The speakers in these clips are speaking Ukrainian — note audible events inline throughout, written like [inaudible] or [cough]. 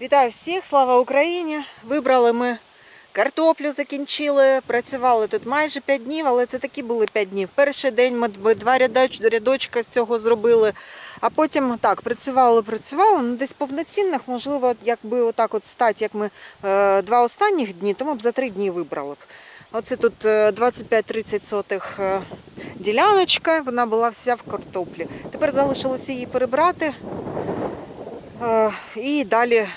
Вітаю всіх, слава Україні! Вибрали ми картоплю, закінчили. Працювали тут майже 5 днів, але це такі були 5 днів. Перший день ми два рядочка з цього зробили, а потім так, працювали, працювали. Ну, десь повноцінних, можливо, якби отак от стати, як ми е, два останніх дні, то ми б за три дні вибрали б. Оце тут е, 25-30 сотих е, діляночка, вона була вся в картоплі. Тепер залишилося її перебрати. Е, І далі,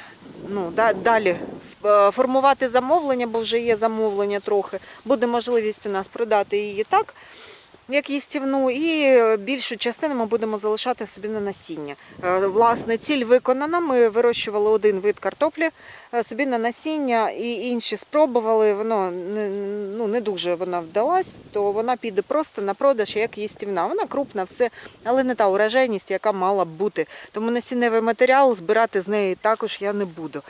ну, да- далі е, формувати замовлення, бо вже є замовлення трохи. Буде можливість у нас продати її так, як їстівну, і більшу частину ми будемо залишати собі на насіння. Е, Власне, ціль виконана. Ми вирощували один вид картоплі е, собі на насіння, і інші спробували. Воно ну, не дуже вона вдалась, то вона піде просто на продаж як їстівна. Вона крупна, все, але не та урожайність, яка мала б бути. Тому насінневий матеріал збирати з неї також я не буду.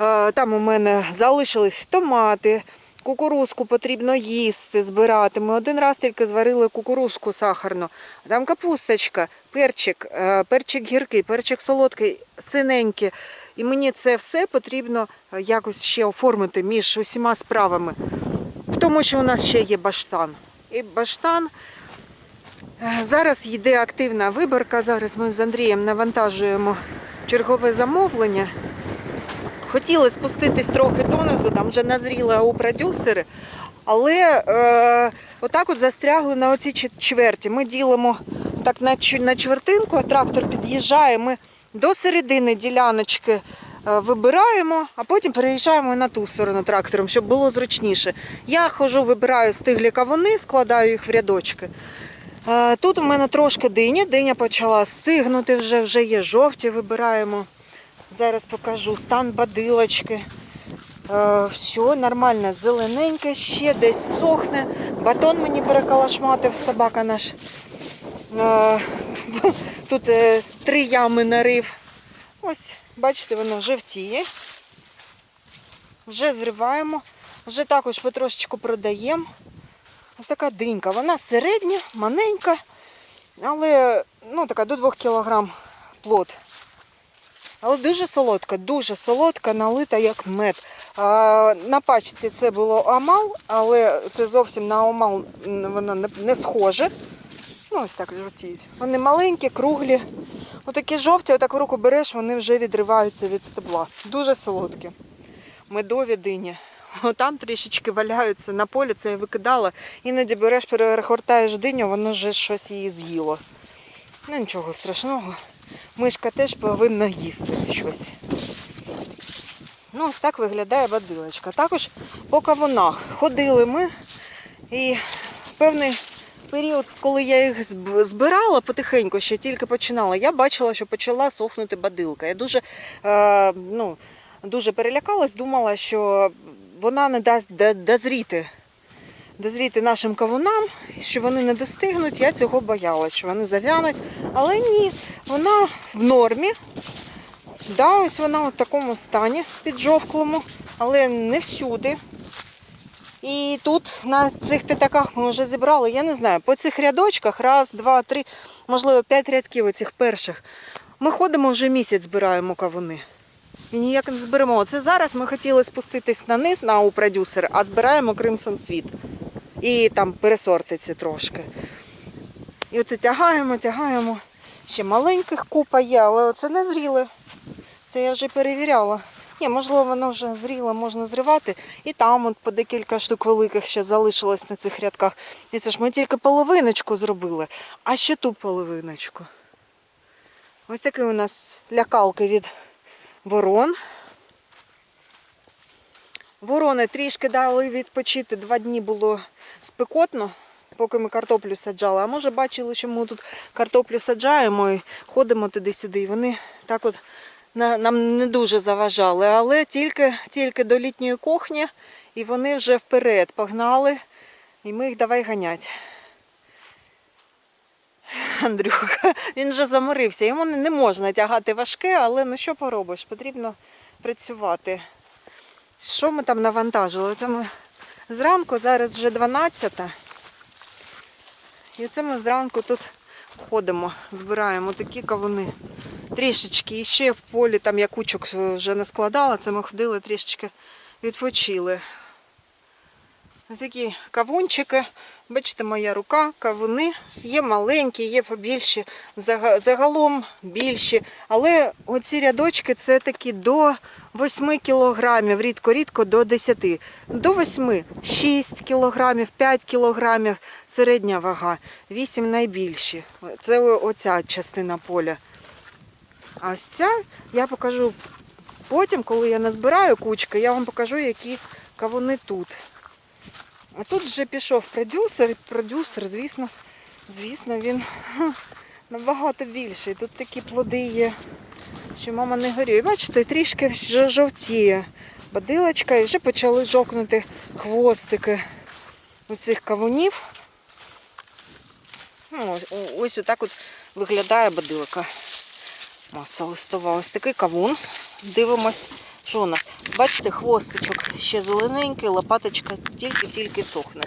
Е, Там у мене залишились томати, кукурузку потрібно їсти, збирати. Ми один раз тільки зварили кукурузку сахарну. Там капусточка, перчик, е, перчик гіркий, перчик солодкий, синенький. І мені це все потрібно е, якось ще оформити між усіма справами. Тому, що у нас ще є баштан. І баштан Е, Зараз йде активна виборка. Зараз ми з Андрієм навантажуємо чергове замовлення. Хотіли спуститись трохи донизу, там вже назріли у продюсери, але е, отак от застрягли на оцій чверті. Ми ділимо так на, на чвертинку, трактор під'їжджає. Ми до середини діляночки е, вибираємо, а потім переїжджаємо на ту сторону трактором, щоб було зручніше. Я хожу, вибираю стиглі кавуни, складаю їх в рядочки. Е, Тут у мене трошки диня. Диня почала стигнути вже, вже є жовті, вибираємо. Зараз покажу стан бадилочки. Е, все нормально, зелененьке, ще десь сохне. Батон мені перекалашматив собака наш. Е, [laughs] Тут е, три ями нарив. Ось, бачите, воно жовтіє. Вже зриваємо, вже також потрошечку продаємо. Ось така динька. Вона середня, маленька, але ну, така до 2 кг плод. Але дуже солодка, дуже солодка, налита як мед. На пачці це було амал, але це зовсім на амал воно не, не схоже. Ну, ось так жовтіють. Вони маленькі, круглі. Отакі жовті, отак в руку береш, вони вже відриваються від стебла. Дуже солодкі. Медові дині. Там трішечки валяються на полі, це я викидала. Іноді береш, перегортаєш диню, воно вже щось її з'їло. Ну нічого страшного. Мишка теж повинна їсти щось. Ну, ось так виглядає бадилочка. Також по кавунах ходили ми і певний період, коли я їх збирала потихеньку, ще тільки починала, я бачила, що почала сохнути бадилка. Я дуже, е, ну, дуже перелякалась, думала, що вона не дасть дозріти. Дозріти нашим кавунам, що вони не достигнуть, я цього боялась, що вони зав'януть. Але ні, вона в нормі. Да, ось вона в такому стані піджовклому, але не всюди. І тут на цих п'ятаках ми вже зібрали, я не знаю, по цих рядочках, раз, два, три, можливо, п'ять рядків оцих перших. Ми ходимо вже місяць, збираємо кавуни. І ніяк не зберемо. Це зараз ми хотіли спуститись на низ на у продюсер, а збираємо Crimson Світ. І там пересортиться трошки. І оце тягаємо, тягаємо. Ще маленьких купа є, але оце не зріле. Це я вже перевіряла. Ні, можливо, воно вже зріло, можна зривати. І там от по декілька штук великих ще залишилось на цих рядках. І це ж ми тільки половиночку зробили, а ще ту половиночку. Ось такі у нас лякалки від ворон. Ворони трішки дали відпочити. Два дні було спекотно, поки ми картоплю саджали. А може бачили, що ми тут картоплю саджаємо і ходимо туди-сюди. І вони так от нам не дуже заважали. Але тільки, тільки до літньої кухні, і вони вже вперед погнали, і ми їх давай ганять. Андрюха, він вже заморився. Йому не можна тягати важке, але ну що поробиш? Потрібно працювати. Що ми там навантажили? Це ми зранку, зараз вже 12. І це ми зранку тут ходимо, збираємо такі кавуни. трішечки і ще в полі, там я кучок вже не складала, це ми ходили трішечки відпочили. Такі кавунчики. Бачите, моя рука, кавуни. Є маленькі, є побільші, загалом більші. Але оці рядочки це такі до 8 кілограмів, рідко-рідко до 10. До 8 6 кілограмів, 5 кілограмів середня вага, 8 найбільші. Це оця частина поля. А ось ця я покажу потім, коли я назбираю кучки, я вам покажу, які кавуни тут. А тут вже пішов продюсер, і продюсер, звісно, звісно, він набагато більший. Тут такі плоди є, що мама не горює. Бачите, трішки вже жовтіє бадилочка і вже почали жовкнути хвостики у цих кавунів. Ну, ось, отак от виглядає бадилка. Маса листова. Ось такий кавун. Дивимось, що у нас. Бачите, хвостичок ще зелененький, лопаточка тільки-тільки сохне.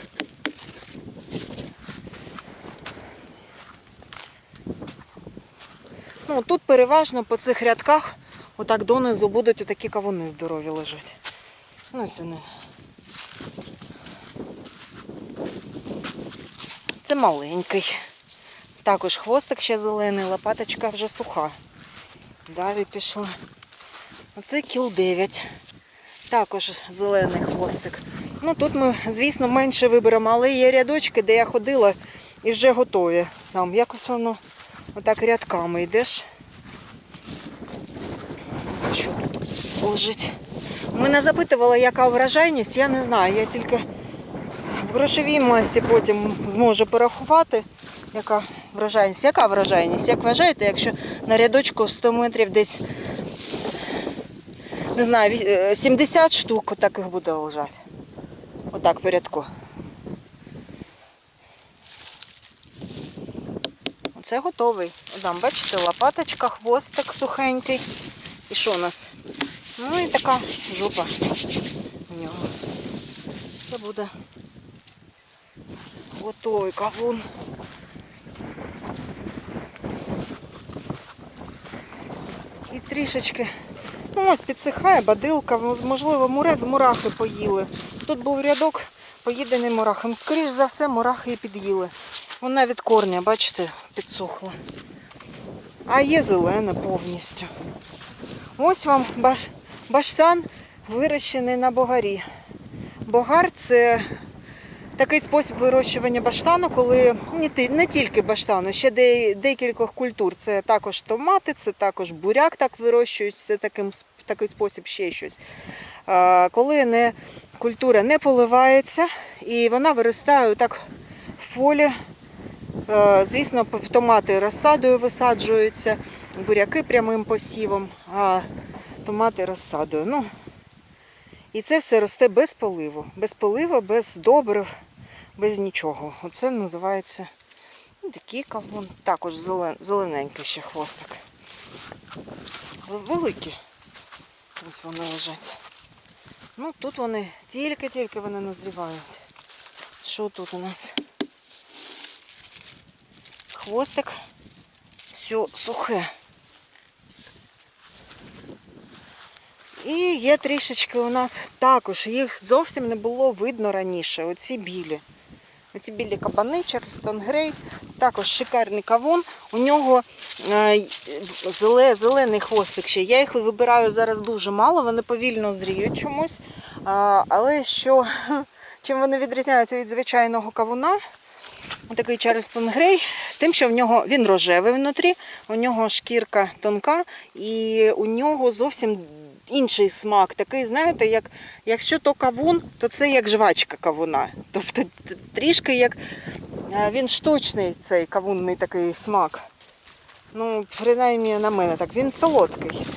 Ну, тут переважно по цих рядках отак донизу будуть отакі кавуни здорові лежати. Ну, ось. Це маленький. Також хвостик ще зелений, лопаточка вже суха. Далі пішла. Оце кіл 9. Також зелений хвостик. Ну тут ми, звісно, менше виберемо, але є рядочки, де я ходила і вже готові. Там якось воно отак рядками йдеш. Що тут лежить? Мене запитувала, яка вражайність, я не знаю. Я тільки в грошовій масі потім зможу порахувати, яка вражайність. Яка вражайність? Як вважаєте, якщо на рядочку 100 метрів десь не знаю, е, 70 штук отаких буде лежати. Отак по рядку. Оце готовий. Там, бачите, лопаточка, хвостик сухенький. І що у нас? Ну і така жопа у нього. Це буде готовий кавун. І трішечки ось підсихає бадилка, можливо, мурахи поїли. Тут був рядок поїдений мурахом. Скоріш за все, мурахи і під'їли. Вона від корня, бачите, підсохла. А є зелена повністю. Ось вам баш... баштан вирощений на богарі. Богар це такий спосіб вирощування баштану, коли не, ти- не тільки баштану, ще декількох культур. Це також томати, це також буряк так вирощують, це таким, сп- такий спосіб ще щось. Коли не, культура не поливається і вона виростає так в полі. Звісно, томати розсадою висаджуються, буряки прямим посівом, а томати розсадою. Ну, і це все росте без поливу. Без поливу, без добрив, без нічого. Оце називається такий кавун. Також зелен, зелененький ще хвостик. В- Великі. Ось вони лежать. Ну, тут вони тільки-тільки вони назрівають. Що тут у нас? Хвостик. Все сухе. І є трішечки у нас також, їх зовсім не було видно раніше. Оці білі. Оці білі кабани, Чарльстон Грей. Також шикарний кавун. У нього е, зелений хвостик ще. Я їх вибираю зараз дуже мало, вони повільно зріють чомусь. Але що, [laughs] чим вони відрізняються від звичайного кавуна? Такий Чарльстон Грей, тим, що в нього він рожевий внутрі, у нього шкірка тонка, і у нього зовсім інший смак. Такий, знаєте, як якщо то кавун, то це як жвачка кавуна. Тобто трішки як е, він штучний, цей кавунний такий смак. Ну, принаймні на мене так. Він солодкий.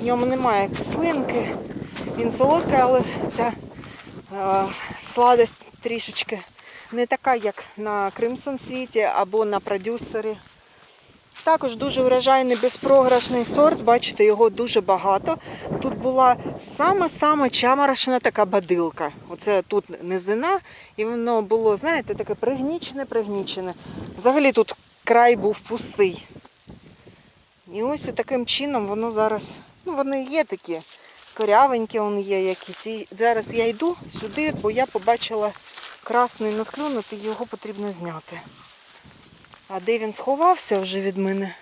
В ньому немає кислинки. Він солодкий, але ця е, сладость трішечки не така, як на Crimson світі або на продюсері. Також дуже вражайний безпрограшний сорт, бачите, його дуже багато. Тут була сама-сама чамарашна така бадилка. Оце тут низина, і воно було, знаєте, таке пригнічене, пригнічене. Взагалі тут край був пустий. І ось таким чином воно зараз, ну вони є такі, корявенькі вони є якісь. І зараз я йду сюди, бо я побачила красний надклюнутий, його потрібно зняти. А де він сховався вже від мене?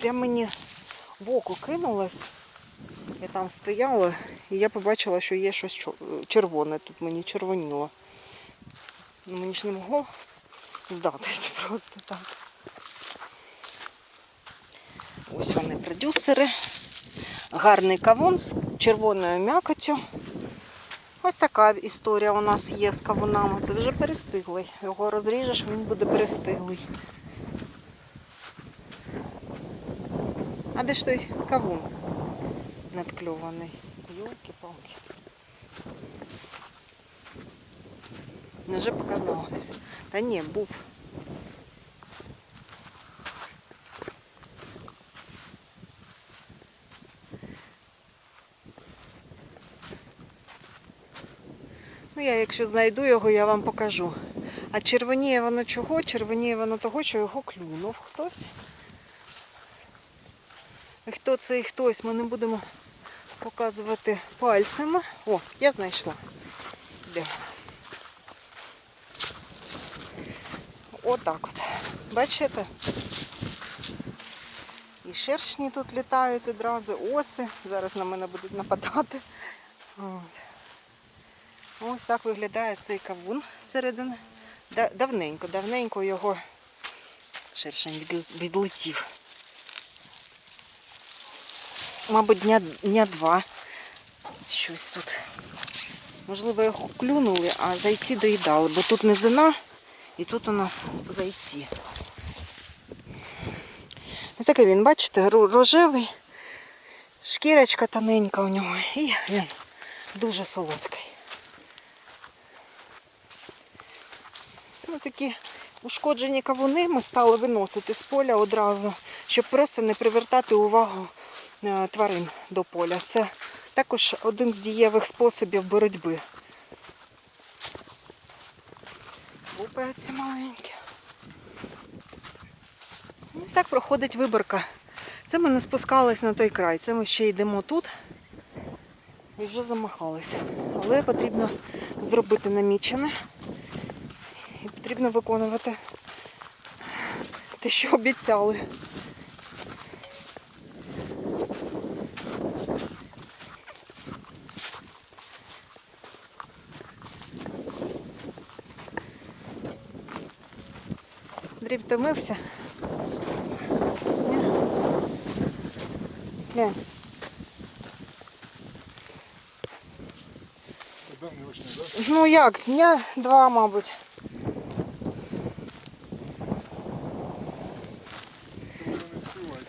Прям мені в око кинулось. Я там стояла і я побачила, що є щось червоне. Тут мені червоніло. Ну, мені ж не могло здатись [laughs] просто так. Ось вони продюсери. Гарний кавун з червоною м'якотю. Ось така історія у нас є з кавунами. Це вже перестиглий. Його розріжеш, він буде перестиглий. А де ж той кавун надкльований? Йолки-палки. Вже показалось. Та ні, був. Ну, я якщо знайду його, я вам покажу. А червоніє воно чого? Червоніє воно того, що його клюнув хтось. І хто цей хтось, ми не будемо показувати пальцями. О, я знайшла. Де? Отак от. Бачите? І шершні тут літають одразу, оси. Зараз на мене будуть нападати. Ось так виглядає цей кавун зсередини. Давненько, давненько його шершень відлетів. Мабуть, дня, дня два. Щось тут. Можливо, його клюнули, а зайці доїдали, бо тут низина і тут у нас зайці. Ось такий він, бачите, рожевий, шкірочка тоненька у нього, і він дуже солодкий. Ну, такі ушкоджені кавуни ми стали виносити з поля одразу, щоб просто не привертати увагу е, тварин до поля. Це також один з дієвих способів боротьби. Лупаються маленькі. Ось так проходить виборка. Це ми не спускались на той край. Це ми ще йдемо тут і вже замахалися. Але потрібно зробити намічене. Потрібно виконувати те, що обіцяли. Андрій втомився. Ні? Глянь. Ну як, дня два, мабуть.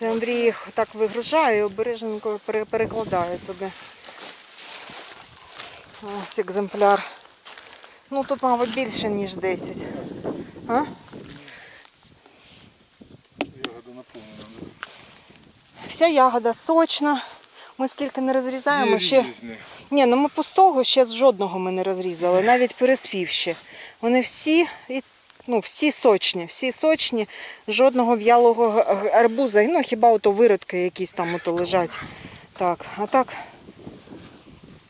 Це Андрій їх так вигружає і обережненько перекладає туди. Ось екземпляр. Ну тут, мабуть, більше, ніж 10. А? Ягода наповнена. Вся ягода сочна. Ми скільки не розрізаємо, Є ще. різні. Ні, ну ми пустого ще з жодного ми не розрізали, навіть переспівши. Вони всі, і- ну, всі сочні, всі сочні, жодного в'ялого арбуза. Ну, хіба ото виродки якісь там ото лежать. Так, а так.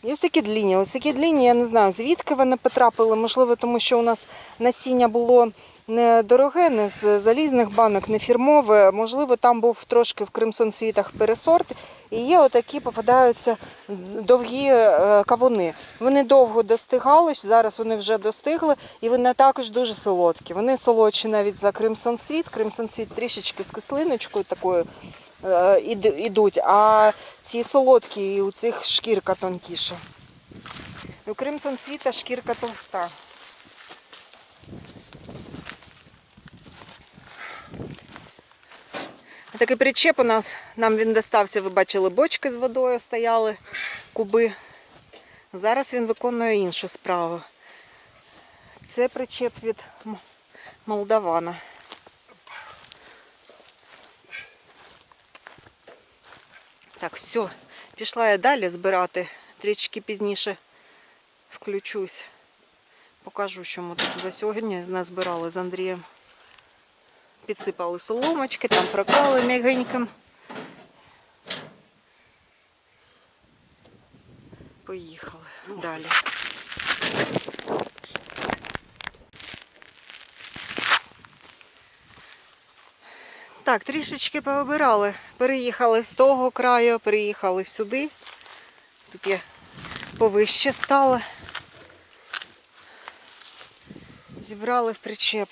Ось такі длінні. Ось такі длінні, я не знаю, звідки вони потрапили. Можливо, тому що у нас насіння було не дороге, не з залізних банок, не фірмове. Можливо, там був трошки в Кримсон-світах пересорт. І є отакі попадаються довгі е, кавуни. Вони довго достигали, зараз вони вже достигли, і вони також дуже солодкі. Вони солодші навіть за Кримсон Світ. Кримсон Світ трішечки з кислиночкою такою е, ід- ідуть, а ці солодкі, і у цих шкірка тонкіша. У Кримсон Світа шкірка товста. Такий причеп у нас, нам він достався, ви бачили, бочки з водою стояли, куби. Зараз він виконує іншу справу. Це причеп від Молдавана. Так, все, пішла я далі збирати. Трішки пізніше включусь. Покажу, що ми тут за сьогодні назбирали з Андрієм. Підсипали соломочки, там проклали м'ягеньким. Поїхали далі. Так, трішечки повибирали. Переїхали з того краю, переїхали сюди. Тут я повище стала. Зібрали в причеп.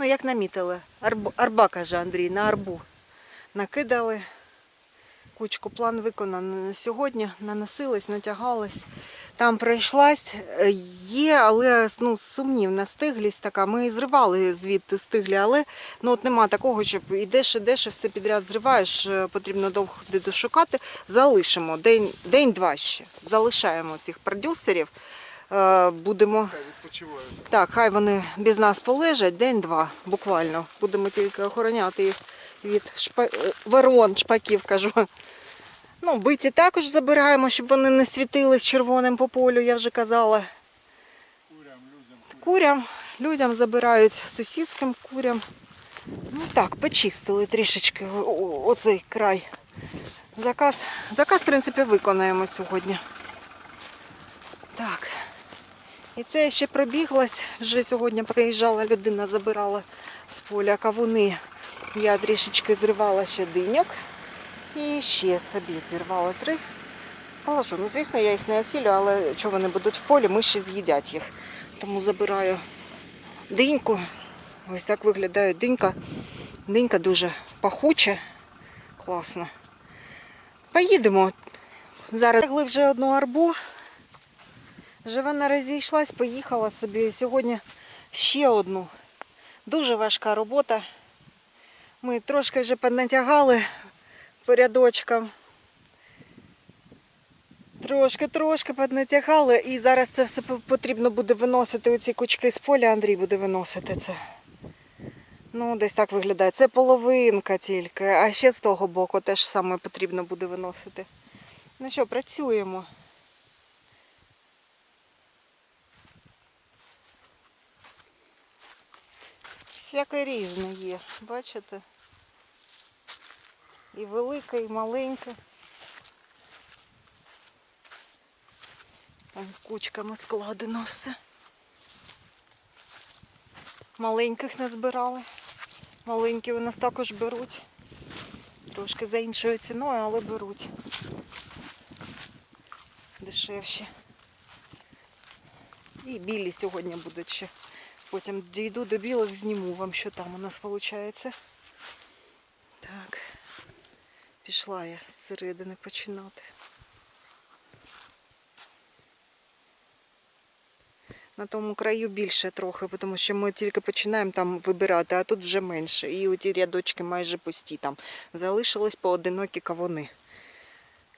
Ну, як намітили. Арбу, арба, каже Андрій, на арбу. Накидали. Кучку план виконаний на сьогодні. Наносились, натягались. Там пройшлась, е, є, але ну, сумнівна стиглість така. Ми зривали звідти стиглі, але ну, от нема такого, щоб ідеш, ідеш і все підряд зриваєш, е, потрібно довго шукати. Залишимо день, день-два ще. Залишаємо цих продюсерів. Е, Будемо так, хай вони без нас полежать день-два, буквально. Будемо тільки охороняти їх від шпа... е, ворон, шпаків, кажу. Ну, биті також забираємо, щоб вони не світились червоним по полю, я вже казала. Курям, людям. Курям, людям забирають сусідським курям. Ну так, почистили трішечки оцей край. Заказ, заказ, в принципі, виконаємо сьогодні. Так. І це я ще пробіглась. Вже сьогодні приїжджала людина, забирала з поля кавуни. Я трішечки зривала ще диньок. І ще собі зірвала три. Положу. Ну, звісно, я їх не осілю, але чого вони будуть в полі, ми ще з'їдять їх. Тому забираю диньку. Ось так виглядає динька. Динька дуже пахуча. Класно. Поїдемо. Зараз вже одну арбу. Вже вона розійшлась, поїхала собі. Сьогодні ще одну. Дуже важка робота. Ми трошки вже понатягали по рядочкам. Трошки-трошки піднатягали і зараз це все потрібно буде виносити оці кучки з поля. Андрій буде виносити це. Ну, десь так виглядає. Це половинка тільки, а ще з того боку теж саме потрібно буде виносити. Ну що, працюємо. Всяке різне є, бачите? І велике, і маленьке. Там кучками складено все. Маленьких не. Маленькі у нас також беруть. Трошки за іншою ціною, але беруть. Дешевші. І білі сьогодні будуть ще. Потім дійду до білих, зніму вам, що там у нас виходить. Так. Пішла я зсередини починати. На тому краю більше трохи, тому що ми тільки починаємо там вибирати, а тут вже менше. І оті рядочки майже пусті там. Залишились поодинокі кавуни.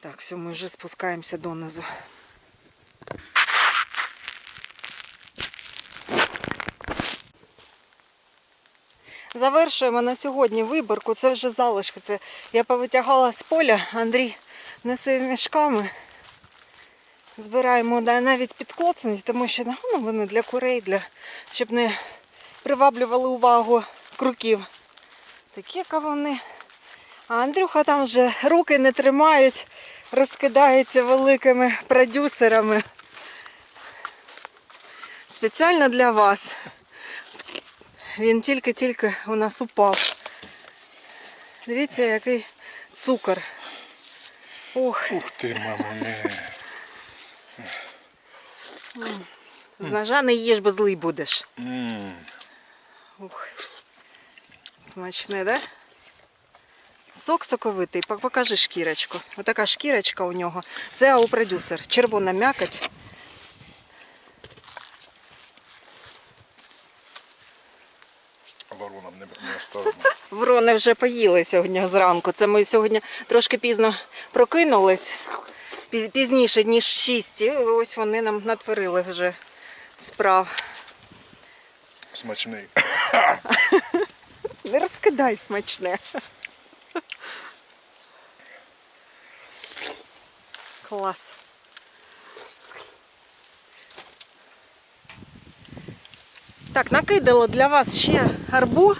Так, все, ми вже спускаємося донизу. Завершуємо на сьогодні виборку. Це вже залишки. Це я повитягала з поля, Андрій несе мішками. Збираємо да, навіть підклоцані, тому що ну, вони для курей, для, щоб не приваблювали увагу круків. Такі кавуни. А Андрюха там вже руки не тримають, розкидається великими продюсерами. Спеціально для вас. Він тільки-тільки у нас упав. Дивіться, який цукор. Ох, Ух ти, мамо, не. з ножа не їж, бо злий будеш. Ух. Смачне, да? Сок соковитий. Покажи шкірочку. Отака шкірочка у нього. Це ау продюсер. Червона м'якоть. Воронам не, не оставимо. [laughs] Ворони вже поїли сьогодні зранку. Це ми сьогодні трошки пізно прокинулись. Пізніше, ніж 6. І ось вони нам натворили вже справ. Смачний. [laughs] Не розкидай смачне. [laughs] Клас. Так, накидала для вас ще арбу.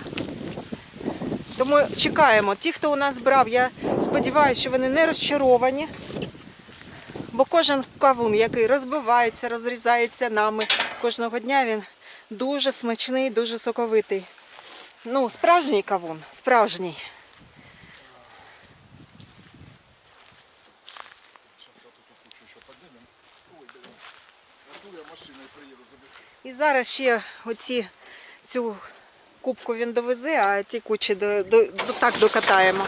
Тому чекаємо. Ті, хто у нас брав, я сподіваюся, що вони не розчаровані. Бо кожен кавун, який розбивається, розрізається нами кожного дня, він дуже смачний, дуже соковитий. Ну, справжній кавун, справжній. Сейчас я тут еще поднимем. Ой. А я машиной приеду заберу. І зараз ще оці цю кубку він довезе, а ті кучі до, до, до, так докатаємо.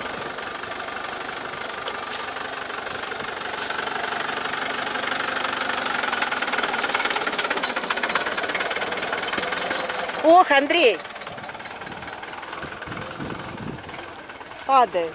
Ох, Андрій! Падає.